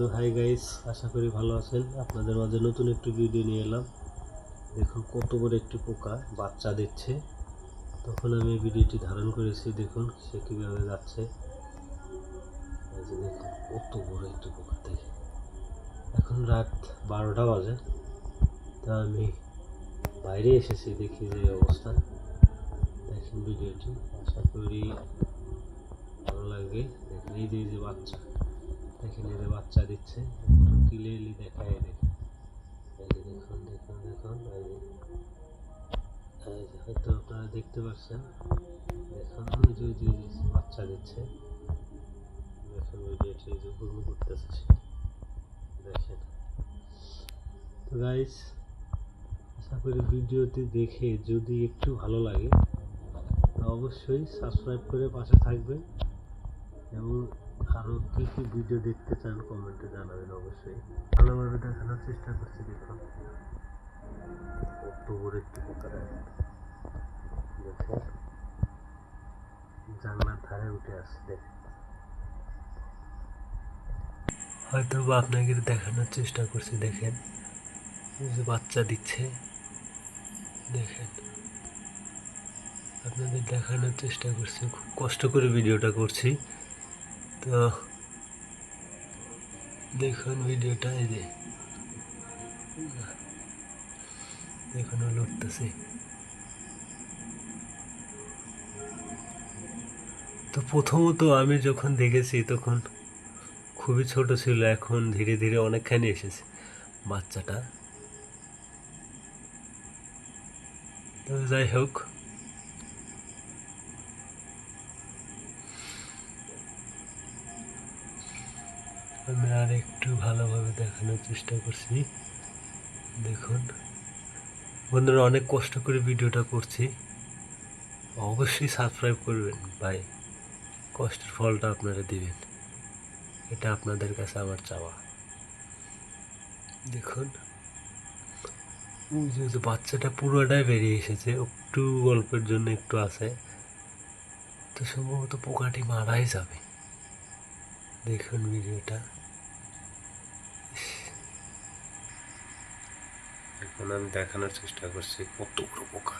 তো hi guys আশা করি ভালো আছেন। আপনাদের মাঝে নতুন একটি ভিডিও নিয়ে এলাম। দেখুন কত বড় একটি পোকা, বাচ্চা দিচ্ছে। তখন আমি এই ভিডিওটি ধারণ করেছি, দেখুন সে কীভাবে যাচ্ছে। দেখুন, কত বড় একটি পোকা দেখে। এখন রাত বারোটা বাজে। তা আমি বাইরে এসেছি, দেখি যে অবস্থা। দেখেন ভিডিওটি আশা করি ভালো লাগবে। দেখেন এই যে বাচ্চা। বাচ্চা দিচ্ছে, একটু ক্লিয়ারলি দেখায় যে দেখুন দেখুন দেখুন যে। হয়তো আপনারা দেখতে পাচ্ছেন দেখুন, ওই যে যে বাচ্চা দিচ্ছে। দেখুন ভিডিওটি এই যে ঘুরঘুর করতেছে। দেখেন। তো গাইস আশা করি ভিডিওটি দেখে যদি একটু ভালো লাগে, অবশ্যই সাবস্ক্রাইব করে পাশে থাকবেন। এবং আরও কী কী ভিডিও দেখতে চান কমেন্টে জানাবেন অবশ্যই। ভালোভাবে দেখানোর চেষ্টা করছি দেখুন কত বড় জানলার ধারে উঠে আসছে। দেখেন হয়তো বা আপনাকে দেখানোর চেষ্টা করছি, দেখেন। যে বাচ্চা দিচ্ছে, দেখেন। আপনাদের দেখানোর চেষ্টা করছি, খুব কষ্ট করে ভিডিওটা করছি। তো দেখুন ভিডিওটা এই যে। এখনও লড়তেছে তো প্রথমত আমি যখন দেখেছি তখন খুবই ছোট ছিল, এখন ধীরে ধীরে অনেকখানি এসেছে বাচ্চাটা। তো যাই হোক আমি আর একটু ভালোভাবে দেখানোর চেষ্টা করছি। দেখুন। বন্ধুরা, অনেক কষ্ট করে ভিডিওটা করছি। অবশ্যই সাবস্ক্রাইব করবেন। ভাই, কষ্টের ফলটা আপনারা দিবেন। এটা আপনাদের কাছে আমার চাওয়া। দেখুন। যে বাচ্চাটা পুরোটাই বেরিয়ে এসেছে। একটু গল্পের জন্য একটু আছে। তো সম্ভবত পোকাটি মারাই যাবে। দেখুন ভিডিওটা। এখন আমি দেখানোর চেষ্টা করছি কত বড় পোকা